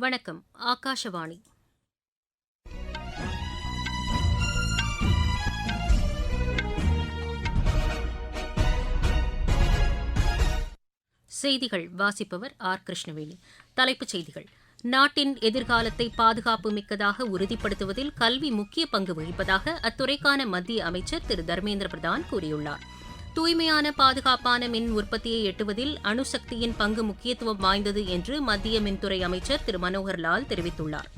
வணக்கம் ஆகாஷவாணி. செய்திகள் வாசிப்பவர் ஆர். கிருஷ்ணவேணி. தலைப்புச் செய்திகள். நாட்டின் எதிர்காலத்தை பாதுகாப்பு மிக்கதாக உறுதிப்படுத்துவதில் கல்வி முக்கிய பங்கு வகிப்பதாக அத்துறைக்கான மத்திய அமைச்சர் திரு. தர்மேந்திர பிரதான் கூறியுள்ளார். தூய்மையான பாதுகாப்பான மின் உற்பத்தியை எட்டுவதில் அணுசக்தியின் பங்கு முக்கியத்துவம் வாய்ந்தது என்று மத்திய மின்துறை அமைச்சர் திரு. மனோகர் லால் தெரிவித்துள்ளார்.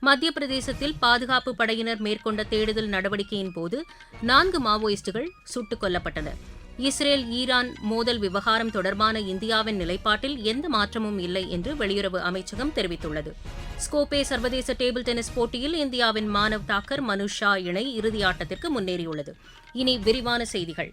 மத்திய பிரதேசத்தில் பாதுகாப்பு படையினர் மேற்கொண்ட தேடுதல் நடவடிக்கையின் போது நான்கு மாவோயிஸ்டுகள் சுட்டுக் கொல்லப்பட்டனர். இஸ்ரேல் ஈரான் மோதல் விவகாரம் தொடர்பான இந்தியாவின் நிலைப்பாட்டில் எந்த மாற்றமும் இல்லை என்று வெளியுறவு அமைச்சகம் தெரிவித்துள்ளது. ஸ்கோபே சர்வதேச டேபிள் டென்னிஸ் போட்டியில் இந்தியாவின் மானவ் தாக்கர் மனுஷா இணை இறுதியாட்டத்திற்கு முன்னேறியுள்ளது. இனி விரிவான செய்திகள்.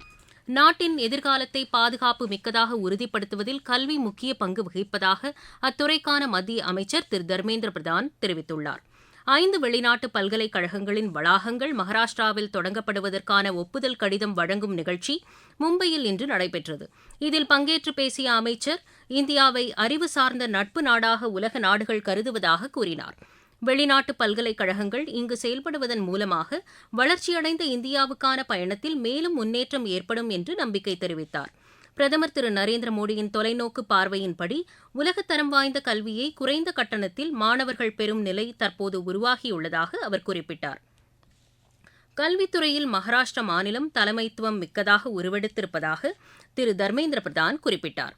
நாட்டின் எதிர்காலத்தை பாதுகாப்பு மிக்கதாக உறுதிப்படுத்துவதில் கல்வி முக்கிய பங்கு வகிப்பதாக அத்துறைக்கான மத்திய அமைச்சர் திரு. தர்மேந்திர பிரதான் தெரிவித்துள்ளார். ஐந்து வெளிநாட்டு பல்கலைக்கழகங்களின் வளாகங்கள் மகாராஷ்டிராவில் தொடங்கப்படுவதற்கான ஒப்புதல் கடிதம் வழங்கும் நிகழ்ச்சி மும்பையில் இன்று நடைபெற்றது. இதில் பங்கேற்று பேசிய அமைச்சர் இந்தியாவை அறிவு சார்ந்த நட்பு நாடாக உலக நாடுகள் கருதுவதாக கூறினார். வெளிநாட்டு பல்கலைக்கழகங்கள் இங்கு செயல்படுவதன் மூலமாக வளர்ச்சியடைந்த இந்தியாவுக்கான பயணத்தில் மேலும் முன்னேற்றம் ஏற்படும் என்று நம்பிக்கை தெரிவித்தார். பிரதமர் திரு நரேந்திர மோடியின் தொலைநோக்கு பார்வையின்படி உலகத்தரம் வாய்ந்த கல்வியை குறைந்த கட்டணத்தில் மாணவர்கள் பெறும் நிலை தற்போது உருவாகியுள்ளதாக அவர் குறிப்பிட்டார். கல்வித்துறையில் மகாராஷ்டிர மாநிலம் தலைமைத்துவம் மிக்கதாக உருவெடுத்திருப்பதாக திரு தர்மேந்திர பிரதான் குறிப்பிட்டார்.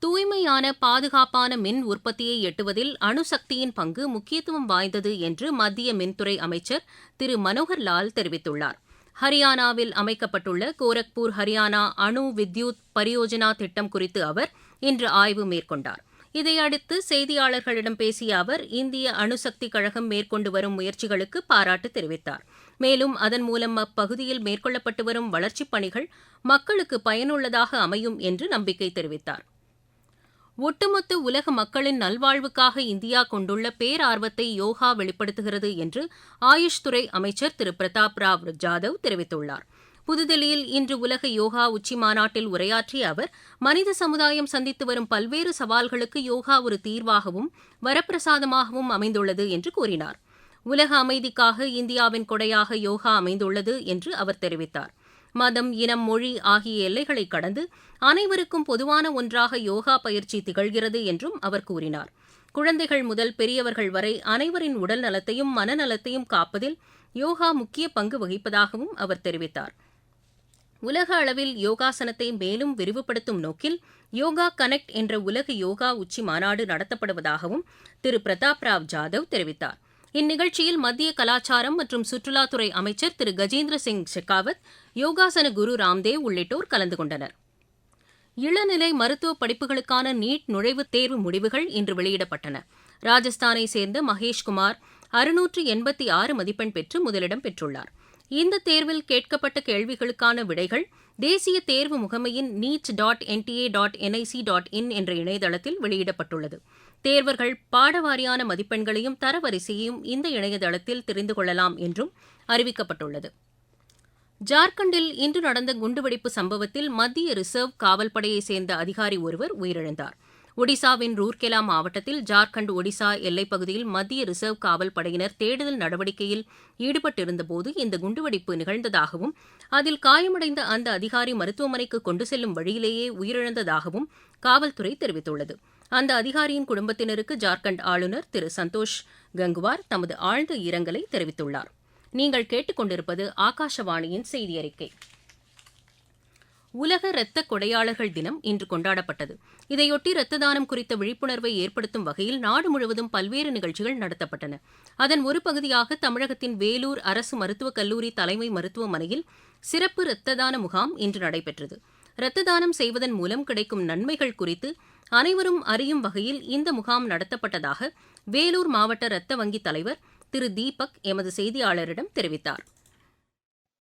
தூய்மையான பாதுகாப்பான மின் உற்பத்தியை எட்டுவதில் அணுசக்தியின் பங்கு முக்கியத்துவம் வாய்ந்தது என்று மத்திய மின்துறை அமைச்சர் திரு. மனோகர் லால் தெரிவித்துள்ளார். ஹரியானாவில் அமைக்கப்பட்டுள்ள கோரக்பூர் ஹரியானா அணு வித்யுத் பரியோஜனா திட்டம் குறித்து அவர் இன்று ஆய்வு மேற்கொண்டார். இதையடுத்து செய்தியாளர்களிடம் பேசிய அவர் இந்திய அணுசக்தி கழகம் மேற்கொண்டு வரும் முயற்சிகளுக்கு பாராட்டு தெரிவித்தார். மேலும் அதன் மூலம் அப்பகுதியில் மேற்கொள்ளப்பட்டு வரும் வளர்ச்சிப் பணிகள் மக்களுக்கு பயனுள்ளதாக அமையும் என்று நம்பிக்கை தெரிவித்தார். ஒட்டுமொத்த உலக மக்களின் நல்வாழ்வுக்காக இந்தியா கொண்டுள்ள பேரார்வத்தை யோகா வெளிப்படுத்துகிறது என்று ஆயுஷ் துறை அமைச்சர் திரு. பிரதாப் ராவ் ஜாதவ் தெரிவித்துள்ளார். புதுதில்லியில் இன்று உலக யோகா உச்சி மாநாட்டில் உரையாற்றிய அவர் மனித சமுதாயம் சந்தித்து வரும் பல்வேறு சவால்களுக்கு யோகா ஒரு தீர்வாகவும் வரப்பிரசாதமாகவும் அமைந்துள்ளது என்று கூறினார். உலக அமைதிக்காக இந்தியாவின் கொடையாக யோகா அமைந்துள்ளது என்று அவர் தெரிவித்தார். மதம் இனம் மொழி ஆகிய எல்லைகளை கடந்து அனைவருக்கும் பொதுவான ஒன்றாக யோகா பயிற்சி திகழ்கிறது என்றும் அவர் கூறினார். குழந்தைகள் முதல் பெரியவர்கள் வரை அனைவரின் உடல் நலத்தையும் மனநலத்தையும் காப்பதில் யோகா முக்கிய பங்கு வகிப்பதாகவும் அவர் தெரிவித்தார். உலக அளவில் யோகாசனத்தை மேலும் விரிவுபடுத்தும் நோக்கில் யோகா கனெக்ட் என்ற உலக யோகா உச்சி மாநாடு நடத்தப்படுவதாகவும் திரு. பிரதாப் ராவ் ஜாதவ் தெரிவித்தார். இந்நிகழ்ச்சியில் மத்திய கலாச்சாரம் மற்றும் சுற்றுலாத்துறை அமைச்சர் திரு. கஜேந்திர சிங் ஷெகாவத் யோகாசன குரு ராம்தேவ் உள்ளிட்டோர் கலந்து கொண்டனர். இளநிலை மருத்துவ படிப்புகளுக்கான நீட் நுழைவுத் தேர்வு முடிவுகள் இன்று வெளியிடப்பட்டன. ராஜஸ்தானை சேர்ந்த மகேஷ்குமார் அறுநூற்று எண்பத்தி ஆறு மதிப்பெண் பெற்று முதலிடம் பெற்றுள்ளார். இந்த தேர்வில் கேட்கப்பட்ட கேள்விகளுக்கான விடைகள் தேசிய தேர்வு முகமையின் NEET dot NTA dot NIC dot in என்ற இணையதளத்தில் வெளியிடப்பட்டுள்ளது. தேர்வர்கள் பாடவாரியான மதிப்பெண்களையும் தரவரிசையையும் இந்த இணையதளத்தில் தெரிந்து கொள்ளலாம் என்றும் அறிவிக்கப்பட்டுள்ளது. ஜார்க்கண்டில் இன்று நடந்த குண்டுவெடிப்பு சம்பவத்தில் மத்திய ரிசர்வ் காவல்படையைச் சேர்ந்த அதிகாரி ஒருவர் உயிரிழந்தார். ஒடிசாவின் ரூர்கெலா மாவட்டத்தில் ஜார்க்கண்ட் ஒடிசா எல்லைப் பகுதியில் மத்திய ரிசர்வ் காவல் படையினர் தேடுதல் நடவடிக்கையில் ஈடுபட்டிருந்தபோது இந்த குண்டுவெடிப்பு நிகழ்ந்ததாகவும் அதில் காயமடைந்த அந்த அதிகாரி மருத்துவமனைக்கு கொண்டு செல்லும் வழியிலேயே உயிரிழந்ததாகவும் காவல்துறை தெரிவித்துள்ளது. அந்த அதிகாரியின் குடும்பத்தினருக்கு ஜார்க்கண்ட் ஆளுநர் திரு சந்தோஷ் கங்குவார் தமது ஆழ்ந்த இரங்கலை தெரிவித்துள்ளார். நீங்கள் கேட்டுக்கொண்டிருப்பது ஆகாஷவாணியின் செய்தி அறிக்கை. உலக இரத்த கொடையாளர்கள் தினம் இன்று கொண்டாடப்பட்டது. இதையொட்டி இரத்த தானம் குறித்த விழிப்புணர்வை ஏற்படுத்தும் வகையில் நாடு முழுவதும் பல்வேறு நிகழ்ச்சிகள் நடத்தப்பட்டன. அதன் ஒரு பகுதியாக தமிழகத்தின் வேலூர் அரசு மருத்துவக் கல்லூரி தலைமை மருத்துவமனையில் சிறப்பு இரத்த தான முகாம் இன்று நடைபெற்றது. இரத்த தானம் செய்வதன் மூலம் கிடைக்கும் நன்மைகள் குறித்து அனைவரும் அறியும் வகையில் இந்த முகாம் நடத்தப்பட்டதாக வேலூர் மாவட்ட இரத்த வங்கி தலைவர் திரு தீபக் எமது செய்தியாளரிடம் தெரிவித்தார்.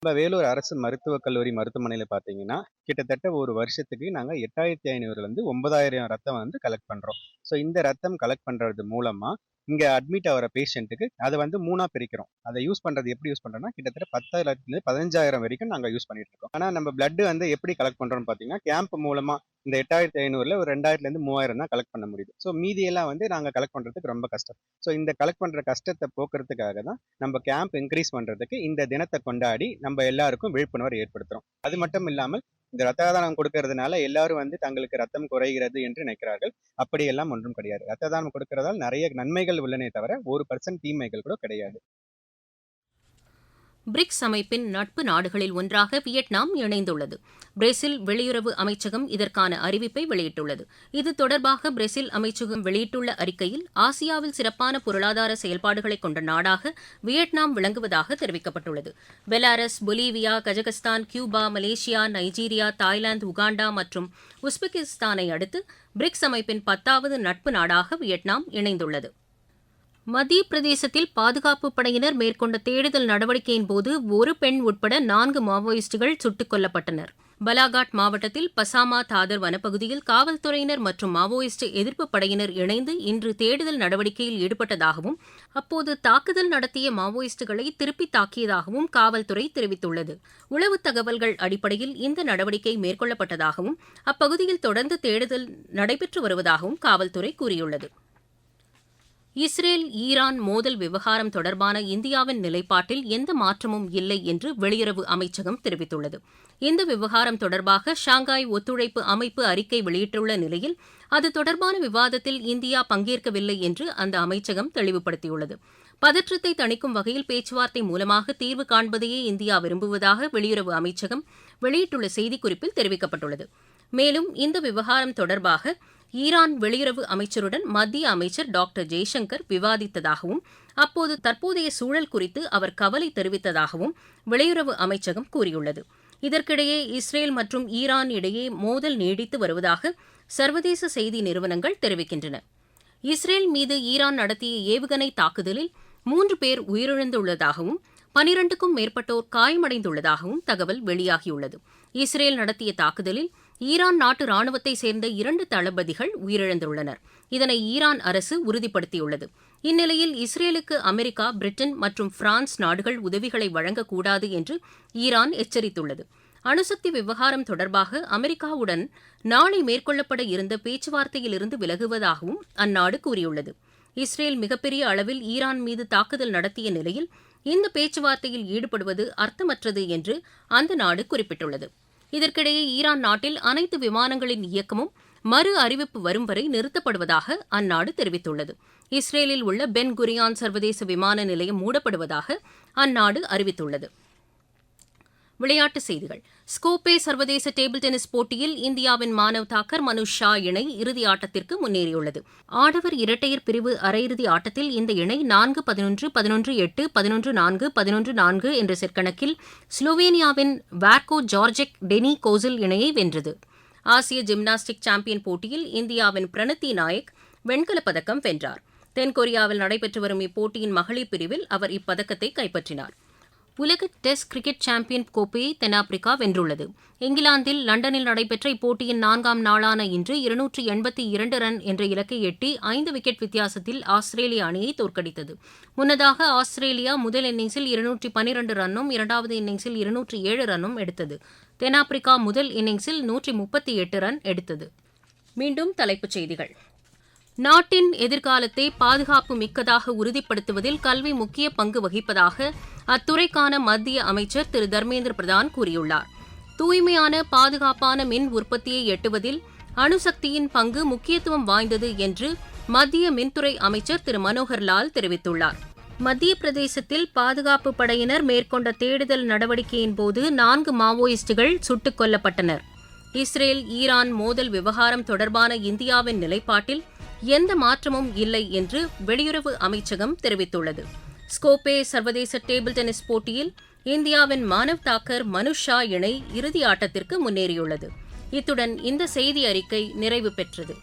நம்ம வேலூர் அரசு மருத்துவக் கல்லூரி மருத்துவமனையில் பார்த்தீங்கன்னா கிட்டத்தட்ட ஒரு வருஷத்துக்கு நாங்கள் எட்டாயிரத்தி ஐநூறுலேருந்து ஒன்பதாயிரம் ரத்தம் வந்து கலெக்ட் பண்ணுறோம் ஸோ இந்த ரத்தம் கலெக்ட் பண்ணுறது மூலமாக இங்கே அட்மிட் ஆகிற பேஷண்ட்டுக்கு அதை வந்து மூணாக பிரிக்கிறோம். அதை யூஸ் பண்ணுறது எப்படி யூஸ் பண்ணுறோம்னா கிட்டத்தட்ட பத்தாயிரத்துல பதினஞ்சாயிரம் வரைக்கும் நாங்கள் யூஸ் பண்ணிட்டு இருக்கோம். ஆனால் நம்ம பிளட்டு வந்து எப்படி கலெக்ட் பண்ணுறோம்னு பார்த்தீங்கன்னா கேம்ப் மூலமாக இந்த எட்டாயிரத்தி ஐநூறுல ஒரு ரெண்டாயிரத்துலேருந்து மூவாயிரம் தான் கலெக்ட் பண்ண முடியுது. ஸோ மீதியெல்லாம் வந்து நாங்கள் கலெக்ட் பண்ணுறதுக்கு ரொம்ப கஷ்டம். ஸோ இந்த கலெக்ட் பண்ணுற கஷ்டத்தை போக்குறதுக்காக தான் நம்ம கேம்ப் இன்க்ரீஸ் பண்ணுறதுக்கு இந்த தினத்தை கொண்டாடி நம்ம எல்லாருக்கும் விழிப்புணர்வு ஏற்படுத்துகிறோம் அது மட்டும் இல்லாமல் இந்த ரத்த தானம் கொடுக்கறதுனால எல்லாரும் வந்து தங்களுக்கு ரத்தம் குறைகிறது என்று நினைக்கிறார்கள். அப்படியெல்லாம் ஒன்றும் கிடையாது. ரத்த தானம் கொடுக்கறதால் நிறைய நன்மைகள் உள்ளனே தவிர ஒரு பர்சன்ட் தீமைகள் கூட கிடையாது. பிரிக்ஸ் அமைப்பின் நட்பு நாடுகளில் ஒன்றாக வியட்நாம் இணைந்துள்ளது. பிரேசில் வெளியுறவு அமைச்சகம் இதற்கான அறிவிப்பை வெளியிட்டுள்ளது. இது தொடர்பாக பிரேசில் அமைச்சகம் வெளியிட்டுள்ள அறிக்கையில் ஆசியாவில் சிறப்பான பொருளாதார செயல்பாடுகளை கொண்ட நாடாக வியட்நாம் விளங்குவதாக தெரிவிக்கப்பட்டுள்ளது. Belarus Bolivia Kazakhstan Cuba Malaysia Nigeria Thailand Uganda மற்றும் உஸ்பெகிஸ்தானை அடுத்து பிரிக்ஸ் அமைப்பின் பத்தாவது நட்பு நாடாக வியட்நாம் இணைந்துள்ளது. மத்திய பிரதேசத்தில் பாதுகாப்பு படையினர் மேற்கொண்ட தேடுதல் நடவடிக்கையின் போது ஒரு பெண் உட்பட நான்கு மாவோயிஸ்டுகள் சுட்டுக் கொல்லப்பட்டனர். பலாகாட் மாவட்டத்தில் பசாமா தாதர் வனப்பகுதியில் காவல்துறையினர் மற்றும் மாவோயிஸ்ட் எதிர்ப்பு படையினர் இணைந்து இன்று தேடுதல் நடவடிக்கையில் ஈடுபட்டதாகவும் அப்போது தாக்குதல் நடத்திய மாவோயிஸ்டுகளை திருப்பி தாக்கியதாகவும் காவல்துறை தெரிவித்துள்ளது. உளவு தகவல்கள் அடிப்படையில் இந்த நடவடிக்கை மேற்கொள்ளப்பட்டதாகவும் அப்பகுதியில் தொடர்ந்து தேடுதல் நடைபெற்று வருவதாகவும் காவல்துறை கூறியுள்ளது. இஸ்ரேல் ஈரான் மோதல் விவகாரம் தொடர்பான இந்தியாவின் நிலைப்பாட்டில் எந்த மாற்றமும் இல்லை என்று வெளியுறவு அமைச்சகம் தெரிவித்துள்ளது. இந்த விவகாரம் தொடர்பாக ஷாங்காய் ஒத்துழைப்பு அமைப்பு அறிக்கை வெளியிட்டுள்ள நிலையில் அது தொடர்பான விவாதத்தில் இந்தியா பங்கேற்கவில்லை என்று அந்த அமைச்சகம் தெளிவுபடுத்தியுள்ளது. பதற்றத்தை தணிக்கும் வகையில் பேச்சுவார்த்தை மூலமாக தீர்வு காண்பதையே இந்தியா விரும்புவதாக வெளியுறவு அமைச்சகம் வெளியிட்டுள்ள செய்திக்குறிப்பில் தெரிவிக்கப்பட்டுள்ளது. மேலும் இந்த விவகாரம் தொடர்பாக ஈரான் வெளியுறவு அமைச்சருடன் மத்திய அமைச்சர் டாக்டர் ஜெய்சங்கர் விவாதித்ததாகவும் அப்போது தற்போதைய சூழல் குறித்து அவர் கவலை தெரிவித்ததாகவும் வெளியுறவு அமைச்சகம் கூறியுள்ளது. இதற்கிடையே இஸ்ரேல் மற்றும் ஈரான் இடையே மோதல் நீடித்து வருவதாக சர்வதேச செய்தி நிறுவனங்கள் தெரிவிக்கின்றன. இஸ்ரேல் மீது ஈரான் நடத்திய ஏவுகணை தாக்குதலில் மூன்று பேர் உயிரிழந்துள்ளதாகவும் பனிரண்டுக்கும் மேற்பட்டோர் காயமடைந்துள்ளதாகவும் தகவல் வெளியாகியுள்ளது. இஸ்ரேல் நடத்திய தாக்குதலில் ஈரான் நாட்டு ராணுவத்தை சேர்ந்த இரண்டு தளபதிகள் உயிரிழந்துள்ளனர். இதனை ஈரான் அரசு உறுதிப்படுத்தியுள்ளது. இந்நிலையில் இஸ்ரேலுக்கு அமெரிக்கா பிரிட்டன் மற்றும் பிரான்ஸ் நாடுகள் உதவிகளை வழங்கக்கூடாது என்று ஈரான் எச்சரித்துள்ளது. அணுசக்தி விவகாரம் தொடர்பாக அமெரிக்காவுடன் நாளை மேற்கொள்ளப்பட இருந்த பேச்சுவார்த்தையிலிருந்து விலகுவதாகவும் அந்நாடு கூறியுள்ளது. இஸ்ரேல் மிகப்பெரிய அளவில் ஈரான் மீது தாக்குதல் நடத்திய நிலையில் இந்த பேச்சுவார்த்தையில் ஈடுபடுவது அர்த்தமற்றது என்று அந்த நாடு குறிப்பிட்டுள்ளது. இதற்கிடையே ஈரான் நாட்டில் அனைத்து விமானங்களின் இயக்கமும் மறு அறிவிப்பு வரும் வரை நிறுத்தப்படுவதாக அந்நாடு தெரிவித்துள்ளது. இஸ்ரேலில் உள்ள பென் குரியான் சர்வதேச விமான நிலையம் மூடப்படுவதாக அந்நாடு அறிவித்துள்ளது. விளையாட்டுச் செய்திகள். ஸ்கோபே சர்வதேச டேபிள் டென்னிஸ் போட்டியில் இந்தியாவின் மானவ் தாக்கர் மனுஷ் ஷா இணை இறுதி ஆட்டத்திற்கு முன்னேறியுள்ளது. ஆடவர் இரட்டையர் பிரிவு அரையிறுதி ஆட்டத்தில் இந்த இணை நான்கு பதினொன்று பதினொன்று எட்டு பதினொன்று நான்கு பதினொன்று நான்கு என்ற செற்கணக்கில் ஸ்லோவேனியாவின் வார்கோ ஜார்ஜெக் டெனி கோசில் இணையை வென்றது. ஆசிய ஜிம்னாஸ்டிக் சாம்பியன் போட்டியில் இந்தியாவின் பிரணத்தி நாயக் வெண்கலப் பதக்கம் வென்றார். தென்கொரியாவில் நடைபெற்று வரும் இப்போட்டியின் மகளிர் பிரிவில் அவர் இப்பதக்கத்தை கைப்பற்றினார். உலக டெஸ்ட் கிரிக்கெட் சாம்பியன் கோப்பையை தென்னாப்பிரிக்கா வென்றுள்ளது. இங்கிலாந்தில் லண்டனில் நடைபெற்ற இப்போட்டியின் நான்காம் நாளான இன்று இருநூற்று எண்பத்தி இரண்டு ரன் என்ற இலக்கை எட்டி ஐந்து விக்கெட் வித்தியாசத்தில் ஆஸ்திரேலிய அணியை தோற்கடித்தது. முன்னதாக ஆஸ்திரேலியா முதல் இன்னிங்ஸில் இருநூற்றி பனிரண்டு ரன்னும் இரண்டாவது இன்னிங்ஸில் இருநூற்றி ஏழு ரன்னும் எடுத்தது. தென்னாப்பிரிக்கா முதல் இன்னிங்ஸில் நூற்றி முப்பத்தி எட்டு ரன் எடுத்தது. மீண்டும் தலைப்புச் செய்திகள். நாட்டின் எதிர்காலத்தை பாதுகாப்பு மிக்கதாக உறுதிப்படுத்துவதில் கல்வி முக்கிய பங்கு வகிப்பதாக அத்துறைக்கான மத்திய அமைச்சர் திரு. தர்மேந்திர பிரதான் கூறியுள்ளார். தூய்மையான பாதுகாப்பான மின் உற்பத்தியை எட்டுவதில் அணுசக்தியின் பங்கு முக்கியத்துவம் வாய்ந்தது என்று மத்திய மின்துறை அமைச்சர் திரு. மனோகர் லால் தெரிவித்துள்ளார். மத்திய பிரதேசத்தில் பாதுகாப்பு படையினர் மேற்கொண்ட தேடுதல் நடவடிக்கையின் போது நான்கு மாவோயிஸ்டுகள் சுட்டுக் கொல்லப்பட்டனர். இஸ்ரேல் ஈரான் மோதல் விவகாரம் தொடர்பான இந்தியாவின் நிலைப்பாட்டில் எந்த மாற்றமும் இல்லை என்று வெளியுறவு அமைச்சகம் தெரிவித்துள்ளது. ஸ்கோபே சர்வதேச டேபிள் டென்னிஸ் போட்டியில் இந்தியாவின் மானவ் தாக்கர் மனுஷ் ஷா இணை இறுதி ஆட்டத்திற்கு முன்னேறியுள்ளது. இத்துடன் இந்த செய்தி அறிக்கை நிறைவு பெற்றது.